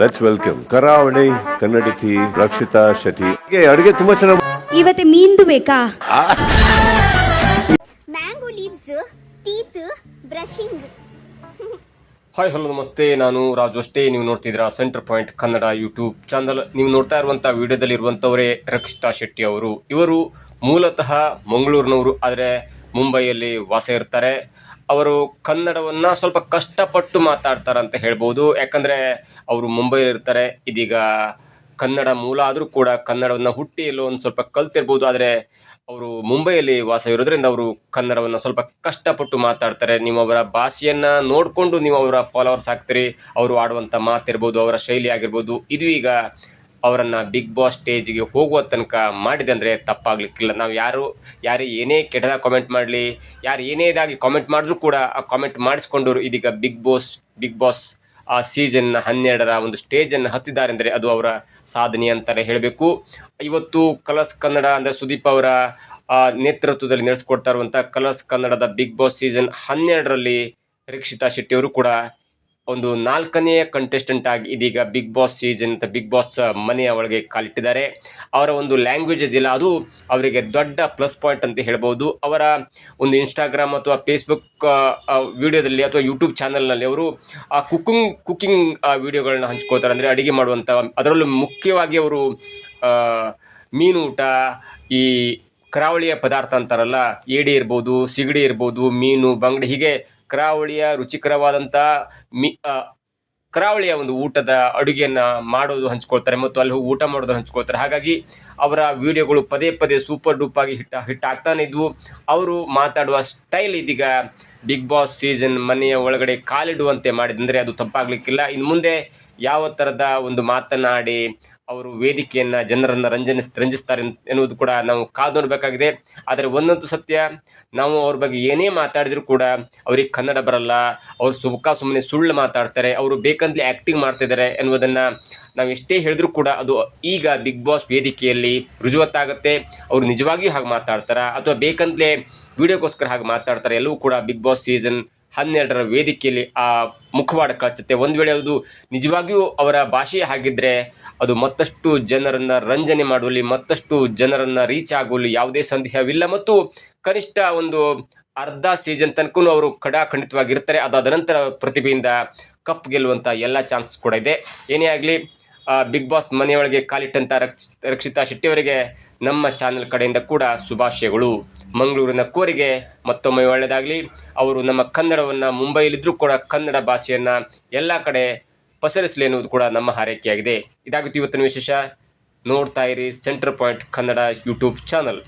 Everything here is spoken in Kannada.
ಲೆಟ್ಸ್ ವೆಲ್ಕಮ್ ಕರಾವಳಿ ಕನ್ನಡತಿ ರಕ್ಷಿತಾ ಶೆಟ್ಟಿ. ಅಡುಗೆ ತುಂಬಾ ಚೆನ್ನಾಗಿ ಇವತ್ತೆ ಮೀನ್ದು ಬೇಕಾ? Mango leaves teeth brushing hi hello ನಮಸ್ತೆ. ನಾನು ರಾಜು ಅಷ್ಟೇ. ನೀವು ನೋಡ್ತಿದ್ದೀರಾ centre point Kannada YouTube channel ನೀವು ನೋಡ್ತಾ ಇರುವಂಥ ವಿಡಿಯೋದಲ್ಲಿ ಇರುವಂತವರೇ ರಕ್ಷಿತಾ ಶೆಟ್ಟಿ ಅವರು. ಇವರು ಮೂಲತಃ ಮಂಗಳೂರಿನವರು ಆದರೆ ಮುಂಬೈಯಲ್ಲಿ ವಾಸ ಇರ್ತಾರೆ. ಅವರು ಕನ್ನಡವನ್ನು ಸ್ವಲ್ಪ ಕಷ್ಟಪಟ್ಟು ಮಾತಾಡ್ತಾರೆ ಅಂತ ಹೇಳ್ಬೋದು. ಯಾಕಂದರೆ ಅವರು ಮುಂಬೈಯಲ್ಲಿ ಇರ್ತಾರೆ. ಇದೀಗ ಕನ್ನಡ ಮೂಲ ಆದರೂ ಕೂಡ ಕನ್ನಡವನ್ನು ಹುಟ್ಟಿ ಎಲ್ಲೋ ಒಂದು ಸ್ವಲ್ಪ ಕಲ್ತಿರ್ಬೋದು. ಆದರೆ ಅವರು ಮುಂಬೈಯಲ್ಲಿ ವಾಸ ಇರೋದ್ರಿಂದ ಅವರು ಕನ್ನಡವನ್ನು ಸ್ವಲ್ಪ ಕಷ್ಟಪಟ್ಟು ಮಾತಾಡ್ತಾರೆ. ನೀವು ಅವರ ಭಾಷೆಯನ್ನು ನೋಡಿಕೊಂಡು ನೀವು ಅವರ ಫಾಲೋವರ್ಸ್ ಆಗ್ತೀರಿ. ಅವರು ಆಡುವಂಥ ಮಾತಿರ್ಬೋದು, ಅವರ ಶೈಲಿ ಆಗಿರ್ಬೋದು. ಇದು ಈಗ ಅವರನ್ನು ಬಿಗ್ ಬಾಸ್ ಸ್ಟೇಜ್ಗೆ ಹೋಗುವ ತನಕ ಮಾಡಿದೆ ಅಂದರೆ ತಪ್ಪಾಗಲಿಕ್ಕಿಲ್ಲ. ನಾವು ಯಾರು, ಯಾರೇ ಏನೇ ಕೆಟ್ಟದ ಕಾಮೆಂಟ್ ಮಾಡಲಿ, ಯಾರು ಏನೇ ಇದಾಗಿ ಕಾಮೆಂಟ್ ಮಾಡಿದ್ರು ಕೂಡ ಆ ಕಾಮೆಂಟ್ ಮಾಡಿಸ್ಕೊಂಡವರು ಇದೀಗ ಬಿಗ್ ಬಾಸ್ ಬಿಗ್ ಬಾಸ್ ಆ ಸೀಸನ್ ಹನ್ನೆರಡರ ಒಂದು ಸ್ಟೇಜನ್ನು ಹತ್ತಿದ್ದಾರೆ ಅಂದರೆ ಅದು ಅವರ ಸಾಧನೆ ಅಂತಲೇ ಹೇಳಬೇಕು. ಇವತ್ತು ಕಲರ್ಸ್ ಕನ್ನಡ ಅಂದರೆ ಸುದೀಪ್ ಅವರ ನೇತೃತ್ವದಲ್ಲಿ ನಡೆಸ್ಕೊಡ್ತಾ ಇರುವಂಥ ಕಲರ್ಸ್ ಕನ್ನಡದ ಬಿಗ್ ಬಾಸ್ ಸೀಸನ್ ಹನ್ನೆರಡರಲ್ಲಿ ರಕ್ಷಿತಾ ಶೆಟ್ಟಿಯವರು ಕೂಡ ಒಂದು ನಾಲ್ಕನೆಯ ಕಂಟೆಸ್ಟೆಂಟ್ ಆಗಿ ಇದೀಗ ಬಿಗ್ ಬಾಸ್ ಸೀಸನ್ ಅಂತ ಬಿಗ್ ಬಾಸ್ ಮನೆಯ ಒಳಗೆ ಕಾಲಿಟ್ಟಿದ್ದಾರೆ. ಅವರ ಒಂದು ಲ್ಯಾಂಗ್ವೇಜ್ ಇದೆಯಲ್ಲ ಅದು ಅವರಿಗೆ ದೊಡ್ಡ ಪ್ಲಸ್ ಪಾಯಿಂಟ್ ಅಂತ ಹೇಳ್ಬೋದು. ಅವರ ಒಂದು ಇನ್ಸ್ಟಾಗ್ರಾಮ್ ಅಥವಾ ಫೇಸ್ಬುಕ್ ವಿಡಿಯೋದಲ್ಲಿ ಅಥವಾ ಯೂಟ್ಯೂಬ್ ಚಾನಲ್ನಲ್ಲಿ ಅವರು, ಆ ಕುಕ್ಕಿಂಗ್ ಕುಕ್ಕಿಂಗ್ ವಿಡಿಯೋಗಳನ್ನ ಹಂಚ್ಕೋತಾರೆ ಅಂದರೆ ಅಡುಗೆ ಮಾಡುವಂಥ ಅದರಲ್ಲೂ ಮುಖ್ಯವಾಗಿ ಅವರು ಮೀನು ಊಟ, ಈ ಕರಾವಳಿಯ ಪದಾರ್ಥ ಅಂತಾರಲ್ಲ, ಏಡಿ ಇರ್ಬೋದು, ಸಿಗಡಿ ಇರ್ಬೋದು, ಮೀನು, ಬಂಗಡಿ, ಹೀಗೆ ಕರಾವಳಿಯ ರುಚಿಕರವಾದಂಥ ಮೀ ಕರಾವಳಿಯ ಒಂದು ಊಟದ ಅಡುಗೆಯನ್ನು ಮಾಡೋದು ಹಂಚ್ಕೊಳ್ತಾರೆ ಮತ್ತು ಅಲ್ಲಿ ಹೋಗಿ ಊಟ ಮಾಡೋದು ಹಂಚ್ಕೊಳ್ತಾರೆ. ಹಾಗಾಗಿ ಅವರ ವಿಡಿಯೋಗಳು ಪದೇ ಪದೇ ಸೂಪರ್ ಡೂಪಾಗಿ ಹಿಟ್ ಹಿಟ್ ಆಗ್ತಾನೆ ಇದ್ವು. ಅವರು ಮಾತಾಡುವ ಸ್ಟೈಲ್ ಇದೀಗ ಬಿಗ್ ಬಾಸ್ ಸೀಸನ್ ಮನೆಯ ಒಳಗಡೆ ಕಾಲಿಡುವಂತೆ ಮಾಡಿದಂದರೆ ಅದು ತಪ್ಪಾಗಲಿಕ್ಕಿಲ್ಲ. ಇನ್ನು ಮುಂದೆ ಯಾವ ಥರದ ಒಂದು ಮಾತನಾಡಿ ಅವರು ವೇದಿಕೆಯನ್ನು ಜನರನ್ನು ರಂಜನಿಸ್, ರಂಜಿಸ್ತಾರೆ ಎನ್- ಎನ್ನುವುದು ಕೂಡ ನಾವು ಕಾದು ನೋಡಬೇಕಾಗಿದೆ. ಆದರೆ ಒಂದಂತೂ ಸತ್ಯ, ನಾವು ಅವ್ರ ಬಗ್ಗೆ ಏನೇ ಮಾತಾಡಿದರೂ ಕೂಡ ಅವ್ರಿಗೆ ಕನ್ನಡ ಬರಲ್ಲ, ಅವ್ರು ಸುಖ ಸುಮ್ಮನೆ ಸುಳ್ಳು ಮಾತಾಡ್ತಾರೆ, ಅವರು ಬೇಕಂತಲೇ ಆ್ಯಕ್ಟಿಂಗ್ ಮಾಡ್ತಿದ್ದಾರೆ ಎನ್ನುವುದನ್ನು ನಾವು ಎಷ್ಟೇ ಹೇಳಿದ್ರೂ ಕೂಡ ಅದು ಈಗ ಬಿಗ್ ಬಾಸ್ ವೇದಿಕೆಯಲ್ಲಿ ರುಜುವತ್ತಾಗುತ್ತೆ. ಅವರು ನಿಜವಾಗಿಯೂ ಹಾಗೆ ಮಾತಾಡ್ತಾರಾ? ಅಥವಾ ಬೇಕಂತಲೇ ವಿಡಿಯೋಗೋಸ್ಕರ ಹಾಗೆ ಮಾತಾಡ್ತಾರೆ? ಎಲ್ಲವೂ ಕೂಡ ಬಿಗ್ ಬಾಸ್ ಸೀಸನ್ ಹನ್ನೆರಡರ ವೇದಿಕೆಯಲ್ಲಿ ಆ ಮುಖವಾಡ ಕಳಿಸುತ್ತೆ ಒಂದು ವೇಳೆ ಅದು ನಿಜವಾಗಿಯೂ ಅವರ ಭಾಷೆ ಹಾಗಿದ್ದರೆ ಅದು ಮತ್ತಷ್ಟು ಜನರನ್ನು ರಂಜನೆ ಮಾಡುವಲ್ಲಿ, ಮತ್ತಷ್ಟು ಜನರನ್ನು ರೀಚ್ ಆಗುವಲ್ಲಿ ಯಾವುದೇ ಸಂದೇಹವಿಲ್ಲ. ಮತ್ತು ಕನಿಷ್ಠ ಒಂದು ಅರ್ಧ ಸೀಸನ್ ತನಕ ಅವರು ಖಡಾಖಂಡಿತವಾಗಿರ್ತಾರೆ. ಅದಾದ ನಂತರ ಪ್ರತಿಭೆಯಿಂದ ಕಪ್ ಗೆಲ್ಲುವಂಥ ಎಲ್ಲ ಚಾನ್ಸಸ್ ಕೂಡ ಇದೆ. ಏನೇ ಆಗಲಿ ಬಿಗ್ ಬಾಸ್ ಮನೆಯೊಳಗೆ ಕಾಲಿಟ್ಟಂಥ ರಕ್ಷ, ರಕ್ಷಿತಾ ಶೆಟ್ಟಿಯವರಿಗೆ ನಮ್ಮ ಚಾನೆಲ್ ಕಡೆಯಿಂದ ಕೂಡ ಶುಭಾಶಯಗಳು. ಮಂಗಳೂರಿನ ಕೋರಿಗೆ ಮತ್ತೊಮ್ಮೆ ಒಳ್ಳೆಯದಾಗಲಿ. ಅವರು ನಮ್ಮ ಕನ್ನಡವನ್ನು ಮುಂಬೈಯಲ್ಲಿದ್ದರೂ ಕೂಡ ಕನ್ನಡ ಭಾಷೆಯನ್ನು ಎಲ್ಲ ಕಡೆ ಪಸರಿಸಲಿ ಎನ್ನುವುದು ಕೂಡ ನಮ್ಮ ಹಾರೈಕೆಯಾಗಿದೆ. ಇದಾಗುತ್ತೆ ಇವತ್ತಿನ ವಿಶೇಷ. ನೋಡ್ತಾ ಇರಿ centre point Kannada YouTube channel